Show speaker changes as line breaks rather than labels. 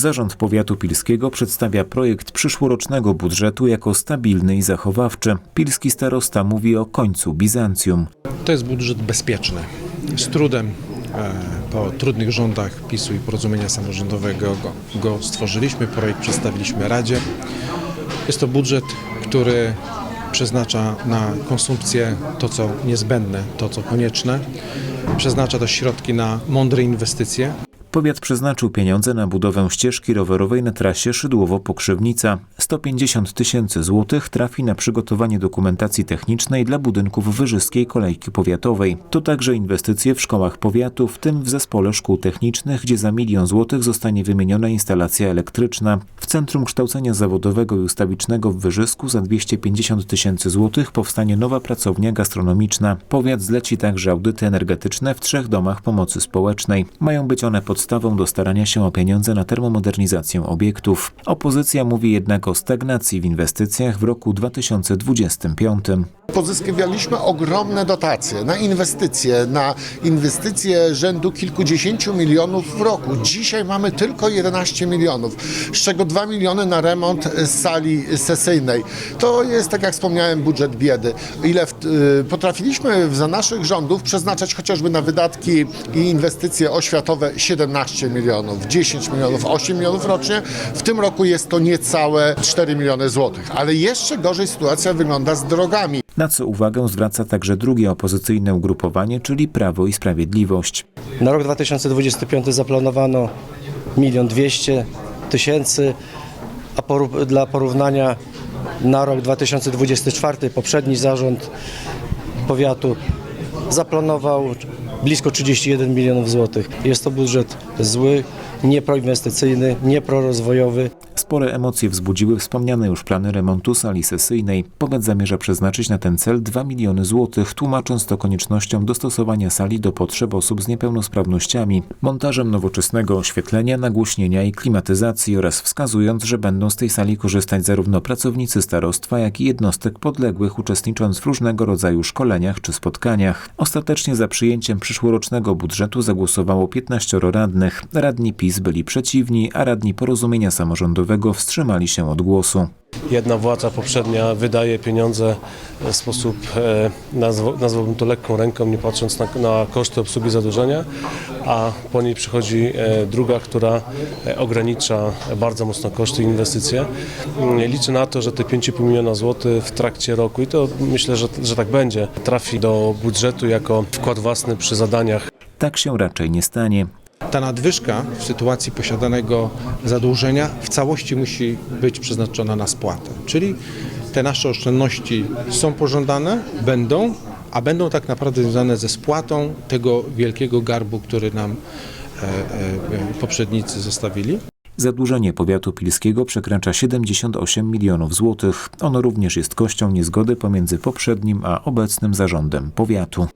Zarząd Powiatu Pilskiego przedstawia projekt przyszłorocznego budżetu jako stabilny i zachowawczy. Pilski starosta mówi o końcu Bizancjum.
To jest budżet bezpieczny. Z trudem e, po trudnych rządach PiSu i porozumienia samorządowego go, go stworzyliśmy, projekt przedstawiliśmy Radzie. Jest to budżet, który przeznacza na konsumpcję to, co niezbędne, to, co konieczne. Przeznacza też środki na mądre inwestycje.
Powiat przeznaczył pieniądze na budowę ścieżki rowerowej na trasie Szydłowo-Pokrzywnica. 150 tysięcy złotych trafi na przygotowanie dokumentacji technicznej dla budynków Wyżyskiej Kolejki Powiatowej. To także inwestycje w szkołach powiatu, w tym w zespole szkół technicznych, gdzie za milion złotych zostanie wymieniona instalacja elektryczna. Centrum Kształcenia Zawodowego i Ustawicznego w Wyżysku za 250 tysięcy złotych powstanie nowa pracownia gastronomiczna. Powiat zleci także audyty energetyczne w trzech domach pomocy społecznej. Mają być one podstawą do starania się o pieniądze na termomodernizację obiektów. Opozycja mówi jednak o stagnacji w inwestycjach w roku 2025.
Pozyskiwaliśmy ogromne dotacje na inwestycje, na inwestycje rzędu kilkudziesięciu milionów w roku. Dzisiaj mamy tylko 11 milionów, z czego 2 miliony na remont e, sali sesyjnej. To jest, tak jak wspomniałem, budżet biedy. Ile w, y, potrafiliśmy za naszych rządów przeznaczać chociażby na wydatki i inwestycje oświatowe 17 milionów, 10 milionów, 8 milionów rocznie. W tym roku jest to niecałe 4 miliony złotych. Ale jeszcze gorzej sytuacja wygląda z drogami.
Na co uwagę zwraca także drugie opozycyjne ugrupowanie, czyli Prawo i Sprawiedliwość.
Na rok 2025 zaplanowano 1 200 tysięcy, a poró- dla porównania na rok 2024 poprzedni zarząd powiatu zaplanował blisko 31 milionów złotych. Jest to budżet zły, nieproinwestycyjny, nieprorozwojowy.
Spore emocje wzbudziły wspomniane już plany remontu sali sesyjnej. Powiat zamierza przeznaczyć na ten cel 2 miliony złotych, tłumacząc to koniecznością dostosowania sali do potrzeb osób z niepełnosprawnościami, montażem nowoczesnego oświetlenia, nagłośnienia i klimatyzacji oraz wskazując, że będą z tej sali korzystać zarówno pracownicy starostwa, jak i jednostek podległych, uczestnicząc w różnego rodzaju szkoleniach czy spotkaniach. Ostatecznie za przyjęciem przyszłorocznego budżetu zagłosowało 15 radnych. Radni PiS byli przeciwni, a radni porozumienia samorządowego wstrzymali się od głosu.
jedna władza poprzednia wydaje pieniądze w sposób, e, nazw- nazwałbym to lekką ręką, nie patrząc na, na koszty obsługi zadłużenia, a po niej przychodzi e, druga, która e, ogranicza bardzo mocno koszty i inwestycje. Mm, Liczę na to, że te 5,5 miliona złotych w trakcie roku, i to myślę, że, że tak będzie, trafi do budżetu jako wkład własny przy zadaniach
Tak się raczej nie stanie.
Ta nadwyżka w sytuacji posiadanego zadłużenia w całości musi być przeznaczona na spłatę. Czyli te nasze oszczędności są pożądane, będą, a będą tak naprawdę związane ze spłatą tego wielkiego garbu, który nam e, e, poprzednicy zostawili.
Zadłużenie powiatu pilskiego przekracza 78 milionów złotych. Ono również jest kością niezgody pomiędzy poprzednim a obecnym zarządem powiatu.